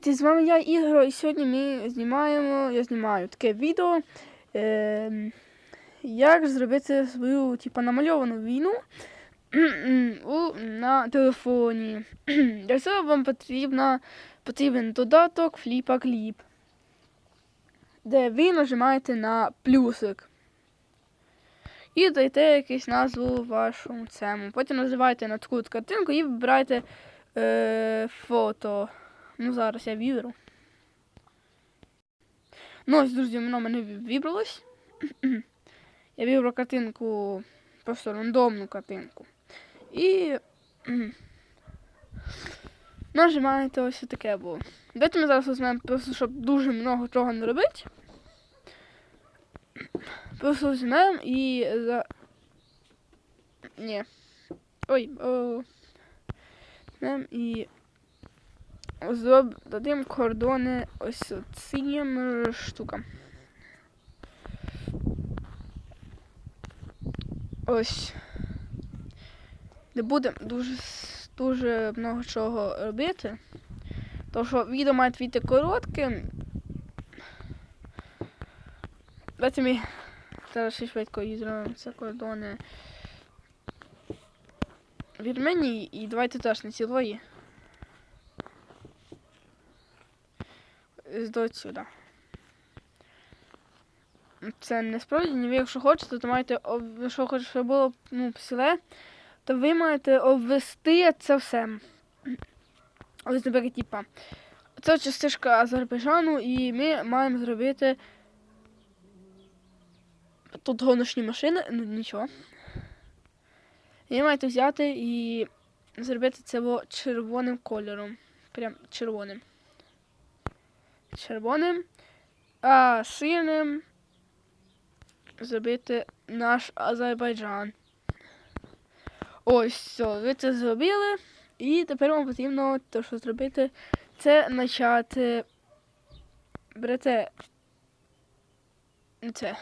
Привіт, з вами я Ігор, і сьогодні ми знімаємо, я знімаю таке відео, е, як зробити свою типу, намальовану війну у, на телефоні. Для цього вам потрібна, потрібен додаток Flipa Clip, де ви нажимаєте на плюсик. І даєте якусь назву вашому цьому. Потім нажимаєте на таку картинку і вибираєте е, фото. Ну, зараз я виберу. Ну, ось, друзі, воно мене вибралось. я вибрав картинку, просто рандомну картинку. І нажимаєте ось таке було. Давайте ми зараз візьмемо, просто щоб дуже много чого не робити. Просто візьмемо і за. Ні. Ой. Візьмемо і. Дадим кордони ось цим штукам. Ось. Не будемо дуже дуже много чого робити. Тому що відео має вийти коротким. Давайте ми зараз ще швидко і зробимо це кордони Вірменії і давайте теж не цілої. До сюди. Це не справді, ви якщо хочете, то маєте, якщо хочете, щоб було ну, селе, то ви маєте обвести це все. Ось, наприклад, типа. Це частичка Азербайджану, і ми маємо зробити тут гоночні машини, ну нічого. Ви маєте взяти і зробити це червоним кольором. Прям червоним червоним, а синим зробити наш Азербайджан. Ось все, ви це зробили. І тепер вам потрібно те, що зробити, це почати берете це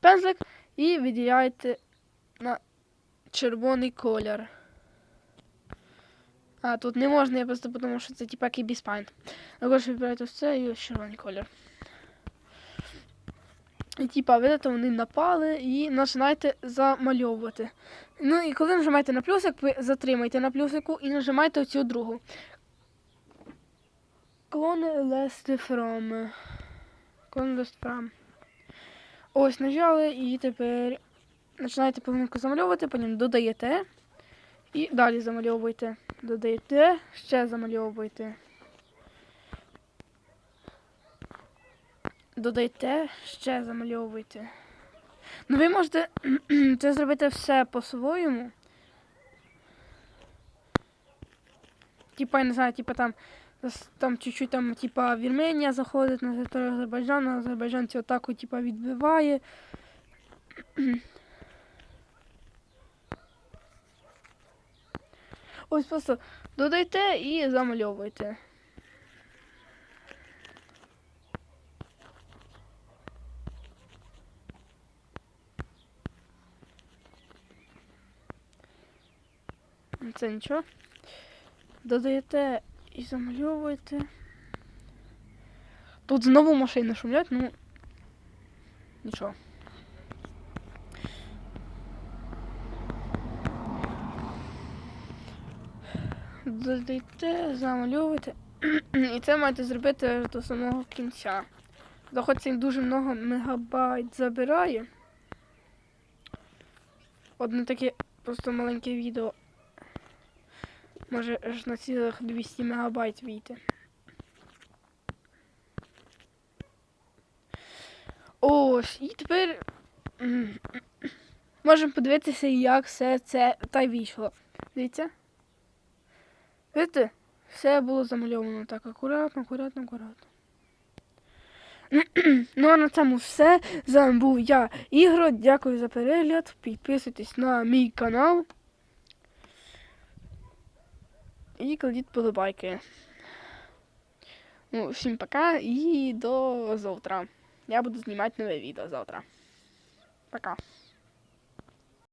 пензлик і виділяєте на червоний колір. А, тут не можна, я просто тому що це типа кібіспайн. Також вибирайте все і ось червоний колір. І типа, видите, вони напали і починаєте замальовувати. Ну і коли нажимаєте на плюсик, ви затримайте на плюсику і нажимаєте оцю другу. Clone last from. Clone. Ось, нажали і тепер починаєте повненько замальовувати, потім додаєте. І далі замальовуйте. Додаєте, ще замальовуйте. Додайте, ще замальовуйте. Ну ви можете це зробити все по-своєму. Типа, я не знаю, типа там там чуть-чуть там, типа, Вірменія заходить на територію Азербайджану, Азербайджанці отак, типа, відбиває. Ось просто додайте і замальовуйте. Це нічого. Додаєте і замальовуєте. Тут знову машини шумлять, ну нічого. Додайте, замальовуйте. І це маєте зробити до самого кінця. Доходь це дуже много мегабайт забирає. Одне таке просто маленьке відео. Може аж на цілих 200 мегабайт вийти. Ось, і тепер можемо подивитися, як все це та вийшло. Дивіться. Видите? Все було замальовано так акуратно, акуратно, акуратно. ну а на цьому все. З вами був я, Ігро. Дякую за перегляд. Підписуйтесь на мій канал. І кладіть подобайки. Ну, всім пока і до завтра. Я буду знімати нове відео завтра. Пока.